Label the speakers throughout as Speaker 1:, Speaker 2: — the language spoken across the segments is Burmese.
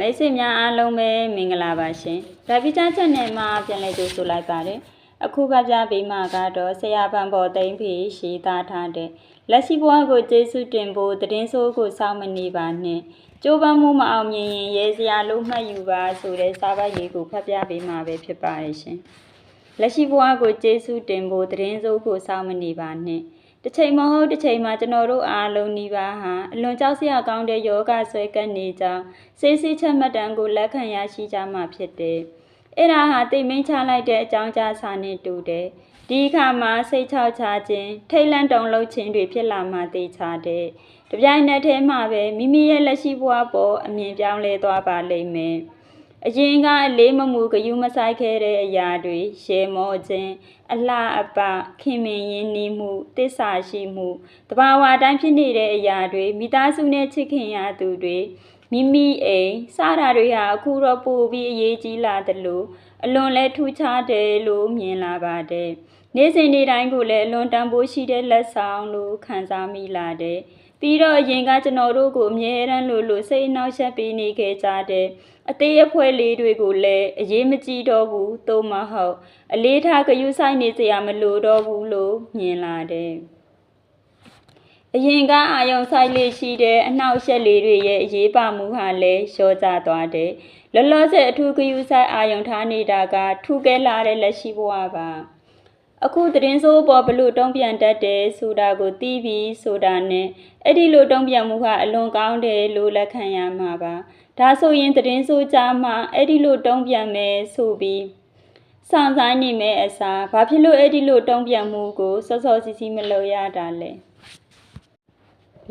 Speaker 1: မိတ်ဆွေများအားလုံးပဲမင်္ဂလာပါရှင်။ဒါဗီချာချန်နယ်မှာပြန်လည်ကြိုဆိုလိုက်ပါတယ်။အခုဖပြပေးမှာကတော့ဆရာပန်ပေါ်သိမ့်ဖေရှိသားထားတဲ့လက်ရှိဘဝကိုကျေးဇူးတင်ဖို့တည်င်းဆိုးကိုစောင့်မနေပါနဲ့။ကြိုးပမ်းမှုမအောင်မြင်ရင်ရေစရာလို့မှတ်ယူပါဆိုတဲ့စာပတ်ရေးကိုဖပြပေးမှာပဲဖြစ်ပါတယ်ရှင်။လက်ရှိဘဝကိုကျေးဇူးတင်ဖို့တည်င်းဆိုးကိုစောင့်မနေပါနဲ့။ တစ်ချိန်မဟုတ်တစ်ချိန်မှာကျွန်တော်တို့အားလုံးဒီပါဟာအလွန်ကြောက်စရာကောင်းတဲ့ယောဂဆွဲကပ်နေကြောင်းစေးစေးချက်မှတ်တမ်းကိုလက်ခံရရှိကြမှာဖြစ်တယ်။အဲ့ဒါဟာတိတ်မင်းချလိုက်တဲ့အကြောင်းကြားစာနဲ့တူတယ်။ဒီအခါမှာစိတ်ချောက်ချခြင်းထိတ်လန့်တုန်လှုပ်ခြင်းတွေဖြစ်လာမှသိချတယ်။တပြိုင်နက်တည်းမှာပဲမိမိရဲ့လက်ရှိဘဝပေါ်အမြင်ပြောင်းလဲသွားပါလိမ့်မယ်။ အရင်ကအလေးမမှုဂယုမဆိုင်ခဲ့တဲ့အရာတွေရှေမောခြင်းအလှအပခင်မင်ရင်းနှီးမှုတစ္ဆာရှိမှုတဘာဝတိုင်းဖြစ်နေတဲ့အရာတွေမိသားစုနဲ့ချစ်ခင်ရသူတွေမိမိအိမ်စတာတွေဟာအခုတော့ပိုပြီးအရေးကြီးလာတယ်လို့အလွန်လဲထူးခြားတယ်လို့မြင်လာပါတယ်နေ့စဉ်နေ့တိုင်းကိုလည်းအလွန်တန်ဖိုးရှိတဲ့လက်ဆောင်လို့ခံစားမိလာတယ် ပြီးတော့အရင်ကကျွန်တော်တို့ကိုအမြဲတမ်းလို့လို့စိတ်အနှောက်အယှက်ပေးနေခဲ့ကြတဲ့အသေးအဖွဲလေးတွေကိုလည်းအရေးမကြီးတော့ဘူးသို့မဟုတ်အလေးထားဂရုစိုက်နေစရာမလိုတော့ဘူးလို့မြင်လာတယ်အရင်ကအာယုံဆိုင်လေးရှိတဲ့အနှောက်အယှက်လေးတွေရဲ့အရေးပါမှုဟာလည်းလျော့ကျသွားတယ်လောလောဆယ်အထူးဂရုစိုက်အာယုံထားနေတာကထူးကဲလာတဲ့လက်ရှိဘဝပါ အခုသတင်းစိုးပေါ်ဘလို့တုံးပြန်တတ်တယ်ဆိုတာကိုသိပြီးဆိုတာနဲ့အဲ့ဒီလိုတုံးပြန်မှုကအလွန်ကောင်းတယ်လို့လက်ခံရမှာပါဒါဆိုရင်သတင်းစိုးကြမှာအဲ့ဒီလိုတုံးပြန်မယ်ဆိုပြီးစောင့်ဆိုင်နေမယ်အစားဘာဖြစ်လို့အဲ့ဒီလိုတုံးပြန်မှုကိုစောစောစီစီမလုပ်ရတာလဲ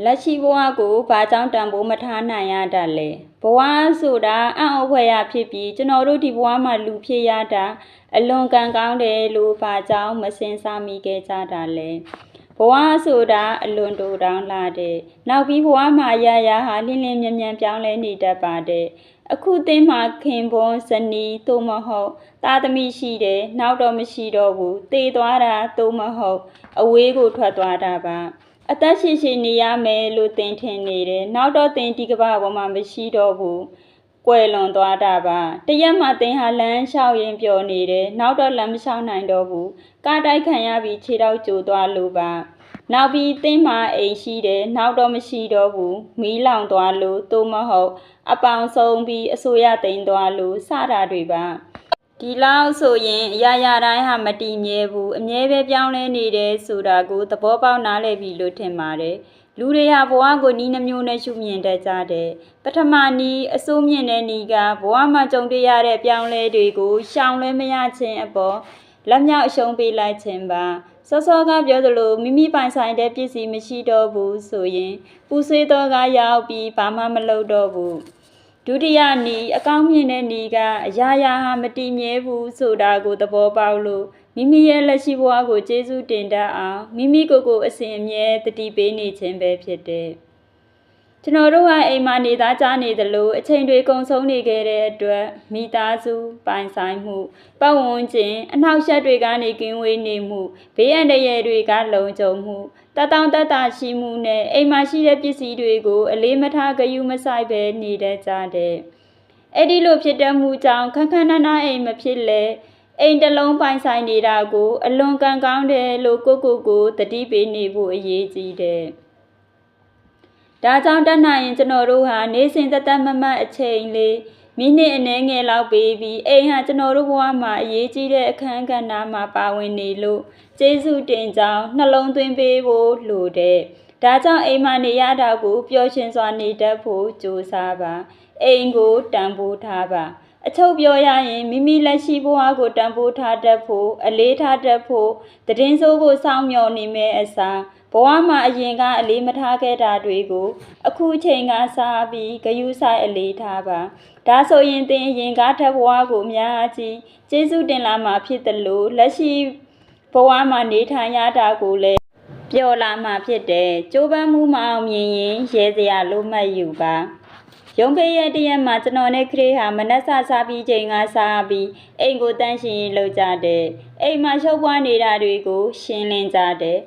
Speaker 1: လက်ရှိဘဝကိုဘာကြောင့်တန်ဖိုးမထားနိုင်ရတာလဲဘဝဆိုတာအံ့ဩဖွယ်ရဖြစ်ပြီးကျွန်တော်တို့ဒီဘဝမှာလူဖြစ်ရတာ အလွန်ကံကောင်းတယ်လို့ဘာကြောင့်မစင်စားမိခဲ့ကြတာလဲဘဝဆိုတာအလွန်တူတောင်းလာတဲ့နောက်ပြီးဘဝမှာရရဟာလင်းလင်းမြန်မြန်ပြောင်းလဲနေတတ်ပါတယ်အခုသင်မှာခင်ပွန်ဇနီးသို့မဟုတ်သားသမီးရှိတယ်နောက်တော့မရှိတော့ဘူးတည်သွားတာသို့မဟုတ်အဝေးကိုထွက်သွားတာပါအသက်ရှင်ရှင်နေရမယ်လို့သင်ထင်နေတယ်နောက်တော့သင်ဒီကဘာပေါ်မှာမရှိတော့ဘူး ကွယ်လွန်သွားတာပါတရက်မှသင်ဟာလမ်းလျှောက်ရင်ပျော်နေတယ်နောက်တော့လမ်းမလျှောက်နိုင်တော့ဘူးကားတိုက်ခံရပြီးခြေထောက်ကျိုးသွားလို့ပါနောက်ပြီးသင်မှာအိမ်ရှိတယ်နောက်တော့မရှိတော့ဘူးမီးလောင်သွားလို့သို့မဟုတ်အပေါင်ဆုံးပြီးအစိုးရသိမ်းသွားလို့စတာတွေပါဒီလောက်ဆိုရင်အရာရာတိုင်းဟာမတည်မြဲဘူးအမြဲပဲပြောင်းလဲနေတယ်ဆိုတာကိုသဘောပေါက်နားလည်ပြီလို့ထင်ပါတယ် လူတွေဟာဘဝကိုနီးနှမျိုးနဲ့ရှုမြင်တတ်ကြတယ်ပထမနီးအစိုးမြင့်တဲ့နီးကဘဝမှာကြုံတွေ့ရတဲ့ပြောင်းလဲတွေကိုရှောင်လွှဲမရခြင်းအပေါ်လက်မြောက်အရှုံးပေးလိုက်ခြင်းပါစောစောကပြောသလိုမိမိပိုင်ဆိုင်တဲ့ပစ္စည်းမရှိတော့ဘူးဆိုရင်ပူဆွေးတော့ကရောက်ပြီးဘာမှမလုပ်တော့ဘူးဒုတိယနီးအကောင်းမြင်တဲ့နီးကအရာရာဟာမတည်မြဲဘူးဆိုတာကိုသဘောပေါက်လို့ မိမိရဲ့လက်ရှိဘဝကိုကျေးဇူးတင်တတ်အောင်မိမိကိုယ်ကိုအစဉ်အမြဲတတိပေးနေခြင်းပဲဖြစ်တယ်ကျွန်တော်တို့ဟာအိမ်မှာနေသားကြနေသလိုအချိန်တွေကုန်ဆုံးနေခဲ့တဲ့အတွက်မိသားစုပိုင်ဆိုင်မှုပတ်ဝန်းကျင်အနှောက်အယှက်တွေကနေကင်းဝေးနေမှုဘေးအန္တရာယ်တွေကလုံခြုံမှုတတောင်တတရှိမှုနဲ့အိမ်မှာရှိတဲ့ပစ္စည်းတွေကိုအလေးမထားဂယုမဆိုင်ပဲနေတတ်ကြတဲ့အဲ့ဒီလိုဖြစ်တတ်မှုကြောင့်ခန်းခန်းနားနားအိမ်မဖြစ်လဲ အိမ်တလုံးပိုင်ဆိုင်နေတာကို အလွန်ကံကောင်းတယ်လို့ကိုကိုကိုတတိပေးနေဖို့အရေးကြီးတယ်။ဒါကြောင့်တတ်နိုင်ရင်ကျွန်တော်တို့ဟာနေစဉ်သက်သက်မမတ်အချိန်လေးမိနစ်အနည်းငယ်လောက်ပေးပြီးအိမ်ဟာကျွန်တော်တို့ဘဝမှာအရေးကြီးတဲ့အခန်းကဏ္ဍမှာပါဝင်နေလို့ကျေးဇူးတင်ကြောင်းနှလုံးသွင်းပေးဖို့လိုတဲ့ဒါကြောင့်အိမ်မှာနေရတာကိုပျော်ရွှင်စွာနေတတ်ဖို့ကြိုးစားပါအိမ်ကိုတန်ဖိုးထားပါ အချုပ်ပြောရရင်မိမိလက်ရှိဘဝကိုတန်ဖိုးထားတတ်ဖို့အလေးထားတတ်ဖို့တည်င်းစိုးကိုစောင့်မျှော်နေမဲ့အစားဘဝမှာအရင်ကအလေးမထားခဲ့တာတွေကို အခုချိန်ကစားပြီးဂယုဆိုင်အလေးထားပါဒါဆိုရင်သင်အရင်ကထက်ဘဝကိုအများကြီးကျေးဇူးတင်လာမှာဖြစ်တယ်လို့လက်ရှိဘဝမှာနေထိုင်ရတာကိုလည်းပျော်လာမှာဖြစ်တယ်ကြိုးပမ်းမှုမအောင်မြင်ရင်ရဲစရာလို့မှတ်ယူပါ ရုံဖေးရဲ့တရက်မှာကျွန်တော်နဲ့ခရီးဟာမနက်စာစားပြီးချိန်ကစားပြီးအိမ်ကိုတန်းရှင်ရင်လောက်ကြတယ်အိမ်မှာရှုပ်ပွားနေတာတွေကို ရှင်းလင်းကြတယ်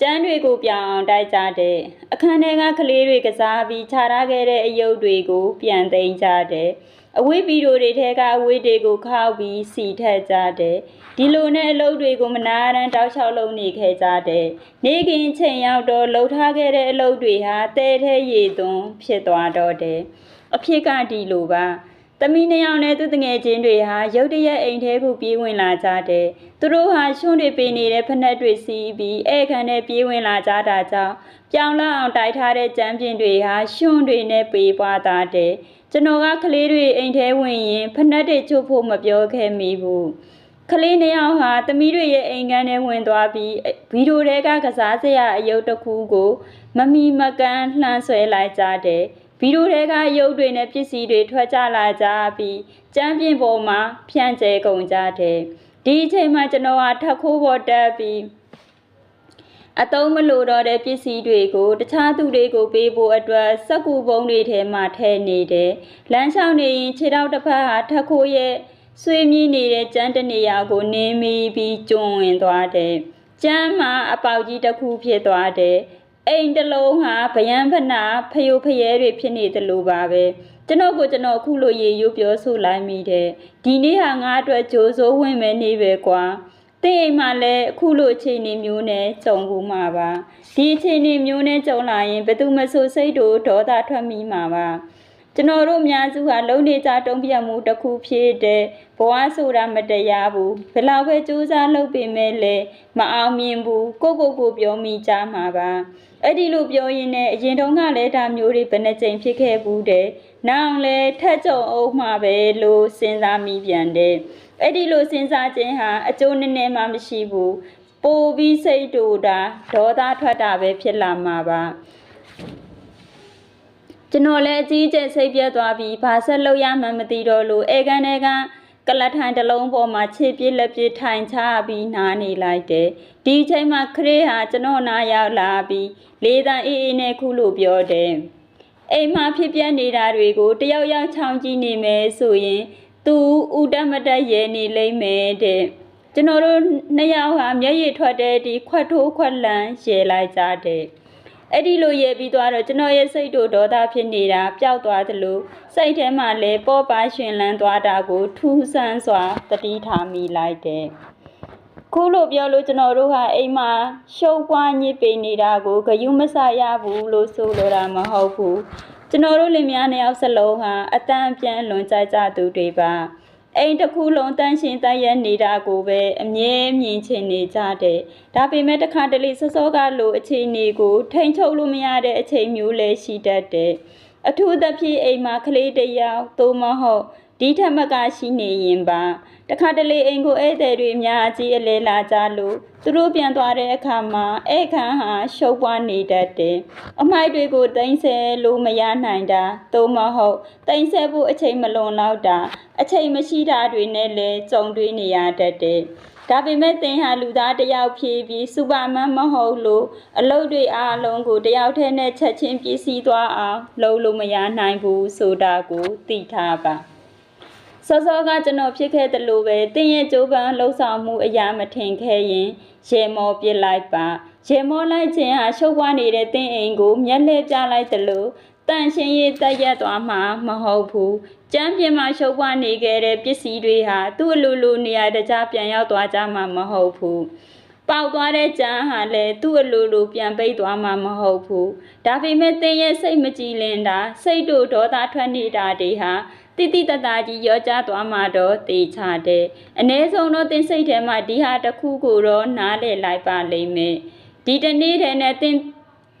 Speaker 1: ကျန်းတွေကိုပြောင်းအောင်တိုက်ကြတဲ့အခန်းထဲကကလေးတွေကစားပြီးခြာထားခဲ့တဲ့အယုတ်တွေကို ပြန်သိမ်းကြတဲ့အဝိပီတို့တွေထဲကအဝိတွေကိုခောက်ပြီးစီထက်ကြတဲ့ဒီလိုနဲ့အလုပ်တွေကိုမနာရန်တောက်လျှောက်လုပ်နေခဲ့ကြတဲ့နေကင်းချိန်ရောက်တော့လှုပ်ထားခဲ့တဲ့အလုပ်တွေဟာတဲထဲရေသွန်းဖြစ်သွားတော့တဲ့ အဖြစ်ကဒီလိုပါသမီးနှစ်ယောက်နဲ့သူတငယ်ချင်းတွေဟာရုတ်တရက်အိမ်ထဲကိုပြေးဝင်လာကြတယ်။သူတို့ဟာရှွန့်တွေပေးနေတဲ့ဖက်နှက်တွေစီးပြီးဧကန်နဲ့ပြေးဝင်လာကြတာကြောင့်ပြောင်းလဲအောင်တိုက်ထားတဲ့ကြမ်းပြင်တွေဟာရှွန့်တွေနဲ့ပေးပွားသားတယ်။ကျွန်တော်ကကလေးတွေအိမ်ထဲဝင်ရင်ဖက်နှက်တွေချုပ်ဖို့မပြောခဲ့မိဘူး။ကလေးနှစ်ယောက်ဟာသမီးတွေရဲ့အိမ်ကန်းထဲဝင်သွားပြီးဗီဒီယိုတွေကကစားစရာအယုတ်တစ်ခုကိုမမီမကန်လှမ်းဆွဲလိုက်ကြတယ်။ ဗီဒီယိုတွေကရုပ်တွေနဲ့ပစ္စည်းတွေထွက်ကြလာကြပြီးကျမ်းပြင်ပေါ်မှာဖြန့်ကျဲကုန်ကြတယ်။ဒီအချိန်မှာကျွန်တော်ဟာထက်ခိုးပေါ်တက်ပြီးအတုံးမလိုတော့တဲ့ပစ္စည်းတွေကိုတခြားသူတွေကိုပေးဖို့အတွက်စက်ကူပုံးတွေထဲမှာထည့်နေတယ်။လမ်းလျှောက်နေရင်ခြေထောက်တစ်ဖက်ဟာထက်ခိုးရဲ့ဆွေးမြည်နေတဲ့ကျန်းတနေရာကိုနင်းမိပြီးကျွံဝင်သွားတယ်။ကျမ်းမှာအပေါက်ကြီးတစ်ခုဖြစ်သွားတယ်။ အိမ်တစ်လုံးဟာဗျံဖနာဖယိုဖယဲတွေဖြစ်နေတယ်လို့ပါပဲကျွန်တော်ကိုကျွန်တော်အခုလိုရေရွပြောဆိုလိုက်မိတယ်ဒီနေ့ဟာငါအတွက်ကြိုးစိုးဝင်မဲ့နေ့ပဲကွာတဲ့အိမ်မှာလည်းအခုလိုအခြေအနေမျိုးနဲ့ကြုံဘူးမှာပါဒီအခြေအနေမျိုးနဲ့ကြုံလာရင်ဘယ်သူမဆိုစိတ်တို့ဒေါသထွက်မိမှာပါ ကျွန်တော်တို့အများစုဟာလုံနေကြတုံးပြတ်မှုတစ်ခုဖြစ်တဲ့ဘဝဆိုတာမတရားဘူးဘယ်လောက်ပဲစူးစမ်းလုပ်ပေမဲ့လည်းမအောင်မြင်ဘူးကိုကိုကိုပြောမိကြမှာပါအဲ့ဒီလိုပြောရင်းနဲ့အရင်တုန်းကလည်းဒါမျိုးတွေဘယ်နှကြိမ်ဖြစ်ခဲ့ဘူးတဲ့နောက်လည်းထက်ကြုံအောင်မှာပဲလို့စဉ်းစားမိပြန်တယ်အဲ့ဒီလိုစဉ်းစားခြင်းဟာအကျိုးနည်းနည်းမှမရှိဘူးပိုပြီးစိတ်တူတာဒေါသထွက်တာပဲဖြစ်လာမှာပါ ကျွန်တော်လည်းအကြီးအကျယ်စိတ်ပြတ်သွားပြီးဘာဆက်လုပ်ရမှန်းမသိတော့လို့အေကန်တွေကကလထိုင်တစ်လုံးပေါ်မှာခြေပြစ်လက်ပြစ်ထိုင်ချပြီးနားနေလိုက်တယ်ဒီအချိန်မှာခရေးဟာကျွန်တော်နားရောက်လာပြီးလေးတန်အေးအေးနဲ့ခုလိုပြောတယ်အိမ်မှာဖြစ်ပြနေတာတွေကိုတယောက်ယောက်ချောင်းကြည့်နေမယ်ဆိုရင် သူဥတမတက်ရဲနေလိမ့်မယ်တဲ့ကျွန်တော်တို့နှစ်ယောက်ဟာမျက်ရည်ထွက်တဲ့ဒီခွက်ထိုးခွက်လန်းရဲလိုက်ကြတဲ့ အဲ့ဒီလိုရဲပြီးသွားတော့ကျွန်တော်ရဲ့စိတ်တို့ဒေါသဖြစ်နေတာပျောက်သွားသလိုစိတ်ထဲမှာလည်းပေါ်ပါရှင်လန်းသွားတာကို ထူးဆန်းစွာတတိထားမိလိုက်တယ်ခုလိုပြောလို့ကျွန်တော်တို့ဟာအိမ်မှာရှုပ်ပွားညစ်ပေနေတာကိုဂယုမဆရဘူးလို့ဆိုလိုတာမဟုတ်ဘူးကျွန်တော်တို့လင်မယားနှစ်ယောက်စလုံးဟာအတန်ပြန်လွန်ကြကြသူတွေပါ အိမ်တစ်ခုလုံးတန်းရှင်တန်းရဲနေတာကိုပဲအမြဲမြင်ချင်နေကြတယ်။ဒါပေမဲ့တစ်ခါတလေစောစောကလိုအခြေအနေကိုထိန်ချုပ်လို့မရတဲ့အချိန်မျိုးလည်းရှိတတ်တယ်။အထူးသဖြင့်အိမ်မှာကလေးတစ်ယောက်သို့မဟုတ် ဒီထက်မကရှိနေရင်ပါတခါတလေအိမ်ကိုဧည့်သည်တွေအများကြီးအလဲလာကြလို့သူတို့ပြန်သွားတဲ့အခါမှာဧခန်းဟာရှုပ်ပွားနေတတ်တယ်အမိုက်တွေကိုတင်ဆဲလို့မရနိုင်တာသို့မဟုတ်တင်ဆဲဖို့အချိန်မလွန်တော့တာအချိန်မရှိတာတွေနဲ့လည်းကြုံတွေ့နေရတတ်တယ်ဒါပေမဲ့သင်ဟာလူသားတစ်ယောက်ဖြစ်ပြီးစူပါမန်မဟုတ်လို့အလုပ်တွေအားလုံးကိုတယောက်တည်းနဲ့ချက်ချင်းပြည့်စည်သွားအောင်လုပ်လို့မရနိုင်ဘူးဆိုတာကိုသိထားပါ စောစောကကျွန်တော်ဖြစ်ခဲ့တယ်လို့ပဲတင်းရဲ့ကြိုးပမ်းလှုပ်ဆောင်မှုအရာမထင်ခဲ့ရင်ရေမောပြစ်လိုက်ပါရေမောလိုက်ခြင်းဟာရှုပ်ပွားနေတဲ့တင်းအိမ်ကိုမျက်လှည့်ပြလိုက်တယ်လို့တန်ရှင်ရေးတက်ရက်သွားမှာမဟုတ်ဘူးကျမ်းပြင်မှာရှုပ်ပွားနေခဲ့တဲ့ပစ္စည်းတွေဟာသူ့အလိုလိုနေရာတခြားပြန်ရောက်သွားကြမှာမဟုတ်ဘူး ပေါက်သွားတဲ့ကြမ်းဟာလည်းသူ့အလိုလိုပြန်ပိတ်သွားမှာမဟုတ်ဘူးဒါပေမဲ့သင်ရဲ့စိတ်မကြည်လင်တာစိတ်တို့ဒေါသထွက်နေတာတွေဟာတိတိတတကြီးရောကြသွားမှာတော့တေချာတယ်အ ਨੇ ဆုံးတော့တင်စိတ်ထဲမှာဒီဟာတစ်ခုကိုတော့နားလည်လိုက်ပါလိမ့်မယ်ဒီတနေ့တည်းနဲ့တင်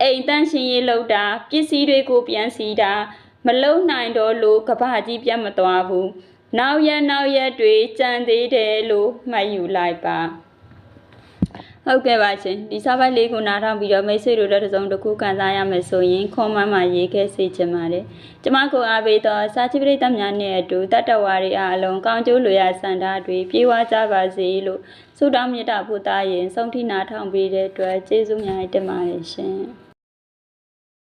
Speaker 1: အိမ်တန့်ရှင်ရေးလောက်တာပစ္စည်းတွေကိုပြန်စီတာမလုံနိုင်တော့လို့ကဘာကြီးပြတ်မသွားဘူးနောက်ရက်နောက်ရက်တွေကြံသေးတယ်လို့မှတ်ယူလိုက်ပါ ဟုတ်ကဲ့ပါရှင်ဒီစာပိုက်လေးကိုနားထောင်ပြီးတော့မိတ်ဆွေတို့တစ်စုံတစ်ခုကန်စားရမယ်ဆိုရင်ခွန်မမရေးခဲ့စေချင်ပါတယ်ကျမကိုအားပေးတော့စာချိပရိသတ်များနဲ့အတူတတ္တဝါတွေအားလုံးကောင်းကျိုးလိုရာစံထားတွေပြေဝကြပါစေလို့ဆုတောင်းမေတ္တာပို့သားရင်ဆုံးထိနာထောင်ပေးတဲ့အတွက်ကျေးဇူးများတင်ပါတယ်ရှင်